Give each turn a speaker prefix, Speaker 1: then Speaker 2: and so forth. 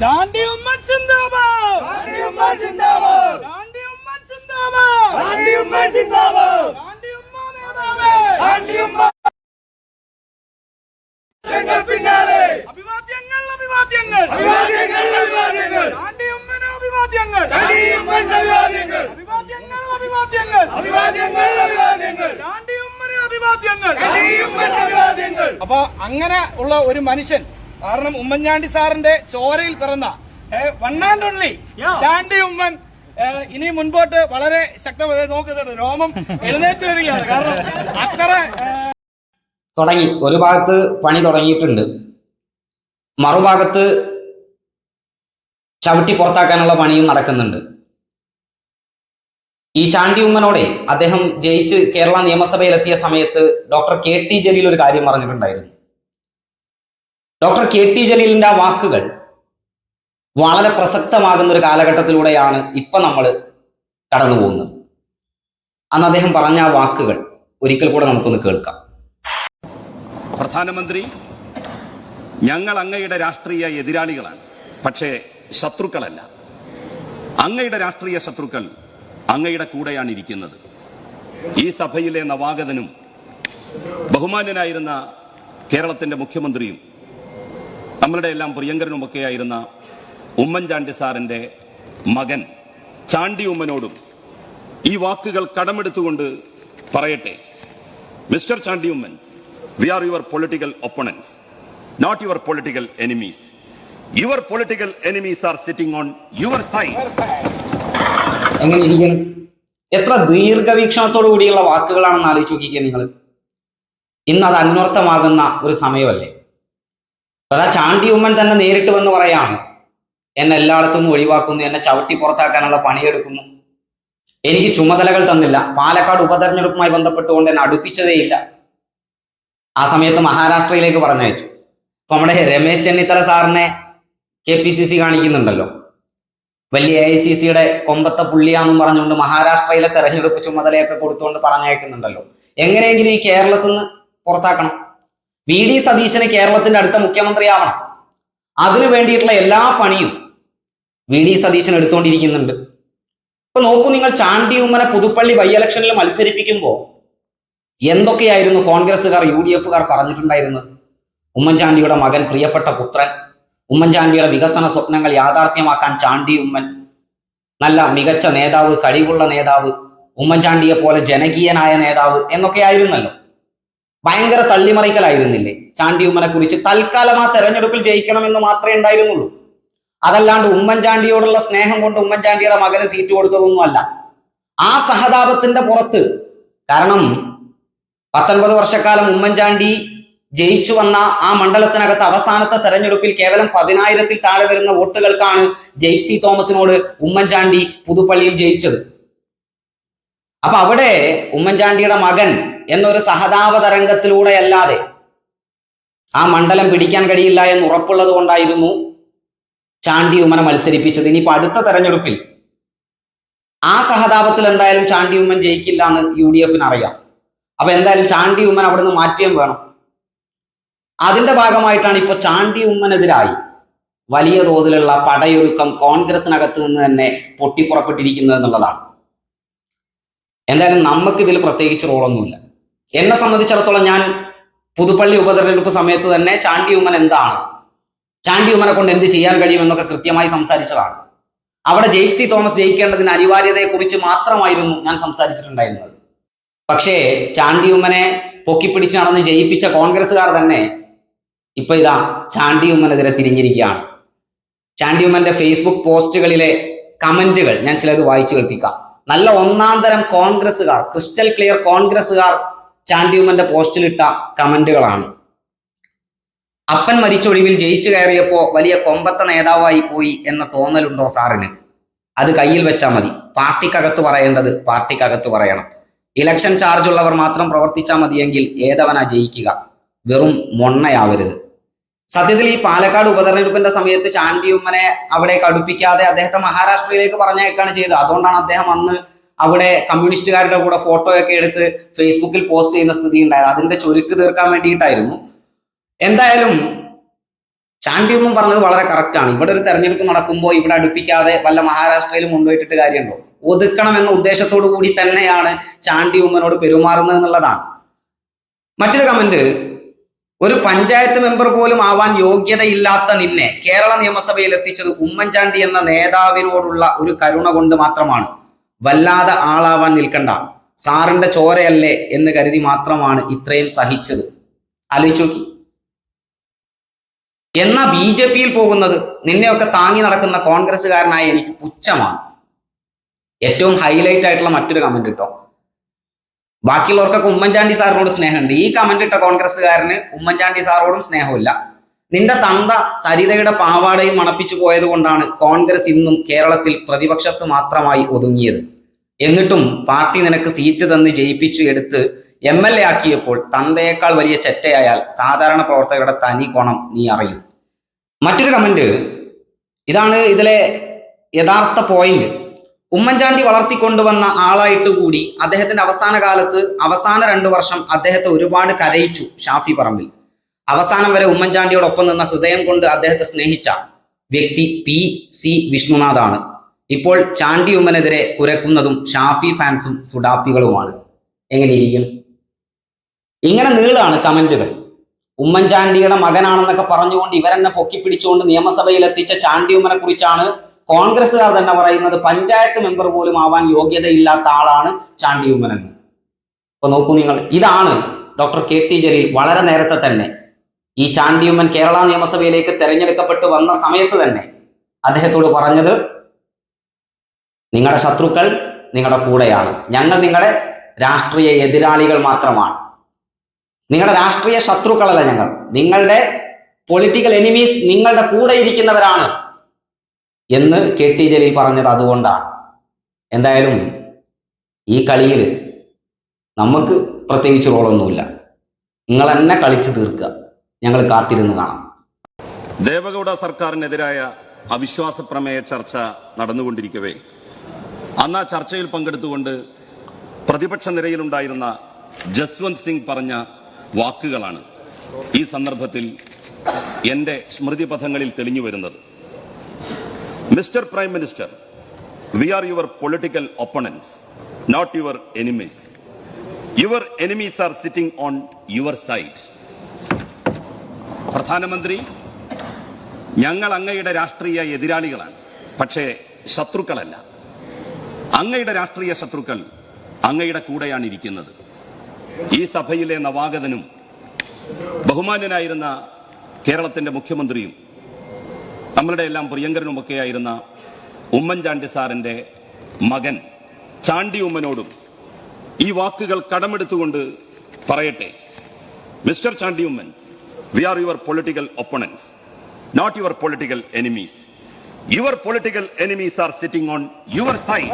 Speaker 1: ചാണ്ടി ഉമ്മൻ സിന്ദാബാദ്.
Speaker 2: ചാണ്ടി ഉമ്മ സിന്ദാബാദ്.
Speaker 1: ചാണ്ടി ഉമ്മ സിന്ദാബാദ്.
Speaker 2: ചാണ്ടി ഉമ്മ സിന്ദാബാദ്.
Speaker 1: ചാണ്ടി ഉമ്മ നേതാവേ.
Speaker 2: ചാണ്ടി ഉമ്മ ഞങ്ങൾ പിന്നാലെ
Speaker 1: അഭിവാദ്യങ്ങൾ അഭിവാദ്യങ്ങൾ.
Speaker 2: അഭിവാദ്യങ്ങൾ അഭിവാദ്യങ്ങൾ.
Speaker 1: ചാണ്ടി ഉമ്മന് അഭിവാദ്യങ്ങൾ.
Speaker 2: ചാണ്ടി ഉമ്മൻ അഭിവാദ്യങ്ങൾ.
Speaker 1: അഭിവാദ്യങ്ങൾ അഭിവാദ്യങ്ങൾ.
Speaker 2: അഭിവാദ്യങ്ങൾ അഭിവാദ്യങ്ങൾ.
Speaker 1: ചാണ്ടി ഉമ്മന് അഭിവാദ്യങ്ങൾ.
Speaker 2: ചാണ്ടി അഭിവാദ്യങ്ങൾ.
Speaker 1: അപ്പൊ അങ്ങനെ ഉള്ള ഒരു മനുഷ്യൻ കാരണം ഉമ്മൻചാണ്ടി സാറിന്റെ ചോരയിൽ പിറന്ന one and only Chandy Oommen ഇനി മുൻപോട്ട് വളരെ ശക്തമായി നോക്കുന്നുണ്ട് രോമം എഴുന്നേറ്റ് വരികയാണ്. കാരണം അത്ര
Speaker 3: തുടങ്ങി. ഒരു ഭാഗത്ത് പണി തുടങ്ങിയിട്ടുണ്ട്. മറുഭാഗത്ത് ചവിട്ടി പുറത്താക്കാനുള്ള പണിയും നടക്കുന്നുണ്ട്. ഈ ചാണ്ടി ഉമ്മനോടെ അദ്ദേഹം ജയിച്ച് കേരള നിയമസഭയിലെത്തിയ സമയത്ത് ഡോക്ടർ കെ ടി ജലീൽ ഒരു കാര്യം പറഞ്ഞിട്ടുണ്ടായിരുന്നു. ഡോക്ടർ കെ ടി ജലീലിന്റെ ആ വാക്കുകൾ വളരെ പ്രസക്തമാകുന്ന ഒരു കാലഘട്ടത്തിലൂടെയാണ് ഇപ്പൊ നമ്മൾ കടന്നു പോകുന്നത്. അന്ന് അദ്ദേഹം പറഞ്ഞ ആ വാക്കുകൾ ഒരിക്കൽ കൂടെ നമുക്കൊന്ന് കേൾക്കാം.
Speaker 4: പ്രധാനമന്ത്രി ഞങ്ങൾ അങ്ങയുടെ രാഷ്ട്രീയ എതിരാളികളാണ് പക്ഷേ ശത്രുക്കളല്ല. അങ്ങയുടെ രാഷ്ട്രീയ ശത്രുക്കൾ അങ്ങയുടെ കൂടെയാണ് ഇരിക്കുന്നത്. ഈ സഭയിലെ നവാഗതനും ബഹുമാന്യനായിരുന്ന കേരളത്തിന്റെ മുഖ്യമന്ത്രിയും നമ്മളുടെ എല്ലാം പ്രിയങ്കരനുമൊക്കെയായിരുന്ന ഉമ്മൻചാണ്ടി സാറിന്റെ മകൻ ചാണ്ടി ഉമ്മനോടും ഈ വാക്കുകൾ കടമെടുത്തുകൊണ്ട് പറയട്ടെ. Mister Chandy Oommen we are your political opponents not your political enemies your political enemies are sitting on your side
Speaker 3: എങ്ങനെ ഇരിക്കണം? എത്ര ദീർഘവീക്ഷണത്തോടു കൂടിയുള്ള വാക്കുകളാണെന്ന് ആലോചിച്ച് നോക്കിക്കുക നിങ്ങൾ. ഇന്ന് അത് അന്വർത്ഥമാകുന്ന ഒരു സമയമല്ലേ? അതാ ചാണ്ടി ഉമ്മൻ തന്നെ നേരിട്ട് വന്ന് പറയാണ് എന്നെ എല്ലായിടത്തും ഒഴിവാക്കുന്നു എന്നെ ചവിട്ടി പുറത്താക്കാനുള്ള പണിയെടുക്കുന്നു. എനിക്ക് ചുമതലകൾ തന്നില്ല. പാലക്കാട് ഉപതെരഞ്ഞെടുപ്പുമായി ബന്ധപ്പെട്ടുകൊണ്ട് എന്നെ അടുപ്പിച്ചതേയില്ല. ആ സമയത്ത് മഹാരാഷ്ട്രയിലേക്ക് പറഞ്ഞയച്ചു. അപ്പൊ നമ്മുടെ രമേശ് ചെന്നിത്തല സാറിനെ കെ പി സി സി കാണിക്കുന്നുണ്ടല്ലോ. വലിയ എ ഐ സി സിയുടെ കൊമ്പത്തെ പുള്ളിയാന്നും പറഞ്ഞുകൊണ്ട് മഹാരാഷ്ട്രയിലെ തെരഞ്ഞെടുപ്പ് ചുമതലയൊക്കെ കൊടുത്തുകൊണ്ട് പറഞ്ഞയക്കുന്നുണ്ടല്ലോ. എങ്ങനെയെങ്കിലും ഈ കേരളത്തിൽ നിന്ന് പുറത്താക്കണം. വി ഡി സതീശന് കേരളത്തിന്റെ അടുത്ത മുഖ്യമന്ത്രിയാവണം. അതിനു വേണ്ടിയിട്ടുള്ള എല്ലാ പണിയും വി ഡി സതീശൻ എടുത്തുകൊണ്ടിരിക്കുന്നുണ്ട് ഇപ്പൊ നോക്കൂ നിങ്ങൾ ചാണ്ടി ഉമ്മനെ പുതുപ്പള്ളി ബൈ ഇലക്ഷനിൽ മത്സരിപ്പിക്കുമ്പോൾ എന്തൊക്കെയായിരുന്നു കോൺഗ്രസ്സുകാർ യു ഡി എഫുകാർ പറഞ്ഞിട്ടുണ്ടായിരുന്നത്? ഉമ്മൻചാണ്ടിയുടെ മകൻ പ്രിയപ്പെട്ട പുത്രൻ ഉമ്മൻചാണ്ടിയുടെ വികസന സ്വപ്നങ്ങൾ യാഥാർത്ഥ്യമാക്കാൻ ചാണ്ടി ഉമ്മൻ നല്ല മികച്ച നേതാവ് കഴിവുള്ള നേതാവ് ഉമ്മൻചാണ്ടിയെ പോലെ ജനകീയനായ നേതാവ് എന്നൊക്കെ ആയിരുന്നല്ലോ ഭയങ്കര തള്ളിമറിക്കലായിരുന്നില്ലേ? ചാണ്ടി ഉമ്മനെ കുറിച്ച് തൽക്കാലം ആ തെരഞ്ഞെടുപ്പിൽ ജയിക്കണമെന്ന് മാത്രമേ ഉണ്ടായിരുന്നുള്ളൂ. അതല്ലാണ്ട് ഉമ്മൻചാണ്ടിയോടുള്ള സ്നേഹം കൊണ്ട് ഉമ്മൻചാണ്ടിയുടെ മകന് സീറ്റ് കൊടുത്തതൊന്നുമല്ല. ആ സഹതാപത്തിന്റെ പുറത്ത് കാരണം പത്തൊൻപത് വർഷക്കാലം ഉമ്മൻചാണ്ടി ജയിച്ചു വന്ന ആ മണ്ഡലത്തിനകത്ത് അവസാനത്തെ തെരഞ്ഞെടുപ്പിൽ കേവലം പതിനായിരത്തിൽ താഴെ വരുന്ന വോട്ടുകൾക്കാണ് ജെയ്സി തോമസിനോട് ഉമ്മൻചാണ്ടി പുതുപ്പള്ളിയിൽ ജയിച്ചത്. അപ്പൊ അവിടെ ഉമ്മൻചാണ്ടിയുടെ മകൻ എന്നൊരു സഹതാപ തരംഗത്തിലൂടെ അല്ലാതെ ആ മണ്ഡലം പിടിക്കാൻ കഴിയില്ല എന്ന് ഉറപ്പുള്ളത് കൊണ്ടായിരുന്നു ചാണ്ടി ഉമ്മനെ മത്സരിപ്പിച്ചത്. ഇനിയിപ്പോ അടുത്ത തെരഞ്ഞെടുപ്പിൽ ആ സഹതാപത്തിൽ എന്തായാലും ചാണ്ടി ഉമ്മൻ ജയിക്കില്ല എന്ന് യു ഡി എഫിന് അറിയാം. അപ്പൊ എന്തായാലും ചാണ്ടി ഉമ്മൻ അവിടെ നിന്ന് മാറ്റിയും വേണം. അതിന്റെ ഭാഗമായിട്ടാണ് ഇപ്പോൾ ചാണ്ടി ഉമ്മനെതിരായി വലിയ തോതിലുള്ള പടയൊരുക്കം കോൺഗ്രസിനകത്ത് നിന്ന് തന്നെ പൊട്ടിപ്പുറപ്പെട്ടിരിക്കുന്നത് എന്നുള്ളതാണ്. എന്തായാലും നമുക്ക് ഇതിൽ പ്രത്യേകിച്ച് റോളൊന്നുമില്ല. എന്നെ സംബന്ധിച്ചിടത്തോളം ഞാൻ പുതുപ്പള്ളി ഉപതെരഞ്ഞെടുപ്പ് സമയത്ത് തന്നെ ചാണ്ടി ഉമ്മൻ എന്താണ്? ചാണ്ടി ഉമ്മനെ കൊണ്ട് എന്ത് ചെയ്യാൻ കഴിയും എന്നൊക്കെ കൃത്യമായി സംസാരിച്ചതാണ്. അവിടെ ജെയ്സി തോമസ് ജയിക്കേണ്ടതിന് അനിവാര്യതയെക്കുറിച്ച് മാത്രമായിരുന്നു ഞാൻ സംസാരിച്ചിട്ടുണ്ടായിരുന്നത്. പക്ഷേ ചാണ്ടി ഉമ്മനെ പൊക്കിപ്പിടിച്ച് നടന്ന് ജയിപ്പിച്ച കോൺഗ്രസ്സുകാർ തന്നെ ഇപ്പൊ ഇതാ ചാണ്ടി ഉമ്മനെതിരെ തിരിഞ്ഞിരിക്കുകയാണ്. ചാണ്ടി ഉമ്മന്റെ ഫേസ്ബുക്ക് പോസ്റ്റുകളിലെ കമന്റുകൾ ഞാൻ ചിലത് വായിച്ചു കേൾപ്പിക്കാം. നല്ല ഒന്നാം തരം കോൺഗ്രസ്സുകാർ ക്രിസ്റ്റൽ ക്ലിയർ കോൺഗ്രസ്സുകാർ ചാണ്ടിയുമ്മന്റെ പോസ്റ്റിലിട്ട കമന്റുകളാണ്. അപ്പൻ മരിച്ചൊഴിവിൽ ജയിച്ചു കയറിയപ്പോ വലിയ കൊമ്പത്ത നേതാവായി പോയി എന്ന തോന്നലുണ്ടോ സാറിന്? അത് കയ്യിൽ വെച്ചാൽ മതി. പാർട്ടിക്കകത്ത് പറയേണ്ടത് പാർട്ടിക്കകത്ത് പറയണം. ഇലക്ഷൻ ചാർജ് ഉള്ളവർ മാത്രം പ്രവർത്തിച്ചാൽ മതിയെങ്കിൽ ഏതവനാ ജയിക്കുക? വെറും മൊണ്ണയാവരുത്. സത്യത്തിൽ ഈ പാലക്കാട് ഉപതെരഞ്ഞെടുപ്പിന്റെ സമയത്ത് ചാണ്ടി ഉമ്മനെ അവിടെ കടുപ്പിക്കാതെ അദ്ദേഹത്തെ മഹാരാഷ്ട്രയിലേക്ക് പറഞ്ഞേക്കാണ് ചെയ്തത്. അതുകൊണ്ടാണ് അദ്ദേഹം അന്ന് അവിടെ കമ്മ്യൂണിസ്റ്റുകാരുടെ കൂടെ ഫോട്ടോയൊക്കെ എടുത്ത് ഫേസ്ബുക്കിൽ പോസ്റ്റ് ചെയ്യുന്ന സ്ഥിതി ഉണ്ടായത്. അതിന്റെ ചുരുക്ക് തീർക്കാൻ വേണ്ടിയിട്ടായിരുന്നു. എന്തായാലും ചാണ്ടി ഉമ്മൻ പറഞ്ഞത് വളരെ കറക്റ്റാണ് ഇവിടെ ഒരു തെരഞ്ഞെടുപ്പ് നടക്കുമ്പോൾ ഇവിടെ അടുപ്പിക്കാതെ വല്ല മഹാരാഷ്ട്രയിലും കൊണ്ടുപോയിട്ടിട്ട് കാര്യമുണ്ടോ? ഒതുക്കണം എന്ന ഉദ്ദേശത്തോടു കൂടി തന്നെയാണ് ചാണ്ടി ഉമ്മനോട് പെരുമാറുന്നത് എന്നുള്ളതാണ്. മറ്റൊരു കമന്റ് ഒരു പഞ്ചായത്ത് മെമ്പർ പോലും ആവാൻ യോഗ്യതയില്ലാത്ത നിന്നെ കേരള നിയമസഭയിൽ എത്തിച്ചത് ഉമ്മൻചാണ്ടി എന്ന നേതാവിനോടുള്ള ഒരു കരുണ കൊണ്ട് മാത്രമാണ്. വല്ലാതെ ആളാവാൻ നിൽക്കണ്ട. സാറിന്റെ ചോരയല്ലേ എന്ന് കരുതി മാത്രമാണ് ഇത്രയും സഹിച്ചത്. ആലോചിച്ചു നോക്കി. എന്നാ ബി ജെ പിയിൽ പോകുന്നത്? നിന്നെയൊക്കെ താങ്ങി നടക്കുന്ന കോൺഗ്രസ്സുകാരനായ എനിക്ക് പുച്ഛമാണ്. ഏറ്റവും ഹൈലൈറ്റ് ആയിട്ടുള്ള മറ്റൊരു കമന്റ് കേട്ടോ ബാക്കിയുള്ളവർക്കൊക്കെ ഉമ്മൻചാണ്ടി സാറിനോട് സ്നേഹമുണ്ട്. ഈ കമന്റ് ഇട്ട കോൺഗ്രസ്സുകാരന് ഉമ്മൻചാണ്ടി സാറോടും സ്നേഹമില്ല. നിന്റെ തന്ത സരിതയുടെ പാവാടയും മണപ്പിച്ചു പോയത് കൊണ്ടാണ് കോൺഗ്രസ് ഇന്നും കേരളത്തിൽ പ്രതിപക്ഷത്ത് മാത്രമായി ഒതുങ്ങിയത്. എന്നിട്ടും പാർട്ടി നിനക്ക് സീറ്റ് തന്ന് ജയിപ്പിച്ചു എടുത്ത് എം എൽ എ ആക്കിയപ്പോൾ തന്തയേക്കാൾ വലിയ ചെറ്റയായാൽ സാധാരണ പ്രവർത്തകരുടെ തനി കോണം നീ അറിയും. മറ്റൊരു കമന്റ് ഇതാണ് ഇതിലെ യഥാർത്ഥ പോയിന്റ് ഉമ്മൻചാണ്ടി വളർത്തിക്കൊണ്ടുവന്ന ആളായിട്ട് കൂടി അദ്ദേഹത്തിന്റെ അവസാന കാലത്ത് അവസാന രണ്ടു വർഷം അദ്ദേഹത്തെ ഒരുപാട് കരയിച്ചു ഷാഫി പറമ്പിൽ. അവസാനം വരെ ഉമ്മൻചാണ്ടിയോടൊപ്പം നിന്ന ഹൃദയം കൊണ്ട് അദ്ദേഹത്തെ സ്നേഹിച്ച വ്യക്തി പി സി വിഷ്ണുനാഥാണ്. ഇപ്പോൾ ചാണ്ടി ഉമ്മനെതിരെ കുരക്കുന്നതും ഷാഫി ഫാൻസും സുഡാപ്പികളുമാണ്. എങ്ങനെ ഇരിക്കണം ഇങ്ങനെ നീളാണ് കമന്റുകൾ ഉമ്മൻചാണ്ടിയുടെ മകനാണെന്നൊക്കെ പറഞ്ഞുകൊണ്ട് ഇവരെന്നെ പൊക്കിപ്പിടിച്ചുകൊണ്ട് നിയമസഭയിൽ എത്തിച്ച ചാണ്ടി ഉമ്മനെ കുറിച്ചാണ് കോൺഗ്രസ്സുകാർ തന്നെ പറയുന്നത് പഞ്ചായത്ത് മെമ്പർ പോലും ആവാൻ യോഗ്യതയില്ലാത്ത ആളാണ് ചാണ്ടി ഉമ്മൻ എന്ന് അപ്പൊ നോക്കൂ നിങ്ങൾ ഇതാണ് ഡോക്ടർ കെ ടി ജലീൽ വളരെ നേരത്തെ തന്നെ ഈ ചാണ്ടിയുമ്മൻ കേരള നിയമസഭയിലേക്ക് തെരഞ്ഞെടുക്കപ്പെട്ട് വന്ന സമയത്ത് തന്നെ അദ്ദേഹത്തോട് പറഞ്ഞത് നിങ്ങളുടെ ശത്രുക്കൾ നിങ്ങളുടെ കൂടെയാണ്. ഞങ്ങൾ നിങ്ങളുടെ രാഷ്ട്രീയ എതിരാളികൾ മാത്രമാണ്. നിങ്ങളുടെ രാഷ്ട്രീയ ശത്രുക്കളല്ല ഞങ്ങൾ. നിങ്ങളുടെ പൊളിറ്റിക്കൽ എനിമീസ് നിങ്ങളുടെ കൂടെ ഇരിക്കുന്നവരാണ്. എന്ന് കെ ടി ജലീൽ പറഞ്ഞത് അതുകൊണ്ടാണ്. എന്തായാലും ഈ കളിയിൽ നമുക്ക് പ്രത്യേകിച്ച് റോളൊന്നുമില്ല. നിങ്ങൾ തന്നെ കളിച്ചു തീർക്കുക. ഞങ്ങൾ കാത്തിരുന്ന് കാണാം.
Speaker 4: ദേവഗൌഡ സർക്കാരിനെതിരായ അവിശ്വാസ പ്രമേയ ചർച്ച നടന്നുകൊണ്ടിരിക്കവേ. അന്ന് ആ ചർച്ചയിൽ പങ്കെടുത്തുകൊണ്ട് പ്രതിപക്ഷ നിരയിലുണ്ടായിരുന്ന ജസ്വന്ത് സിംഗ് പറഞ്ഞ വാക്കുകളാണ് ഈ സന്ദർഭത്തിൽ എന്റെ സ്മൃതിപഥങ്ങളിൽ തെളിഞ്ഞു വരുന്നത്. Mister prime minister we are your political opponents not your enemies your enemies are sitting on your side പ്രധാനമന്ത്രി ഞങ്ങൾ അങ്ങയുടെ രാഷ്ട്രീയ എതിരാളികളാണ് പക്ഷേ ശത്രുക്കളല്ല. അങ്ങയുടെ രാഷ്ട്രീയ ശത്രുക്കൾ അങ്ങയുടെ കൂടെയാണ് ഇരിക്കുന്നത്. ഈ സഭയിലെ നവാഗതനും ബഹുമാന്യനായിരുന്ന കേരളത്തിന്റെ മുഖ്യമന്ത്രിയും നമ്മളുടെ എല്ലാം പ്രിയങ്കരനുമൊക്കെയായിരുന്ന ഉമ്മൻചാണ്ടി സാറിന്റെ മകൻ ചാണ്ടി ഉമ്മനോടും ഈ വാക്കുകൾ കടമെടുത്തുകൊണ്ട് പറയട്ടെ. Mister Chandy Oommen we are your political opponents not your political enemies your political enemies are sitting on your side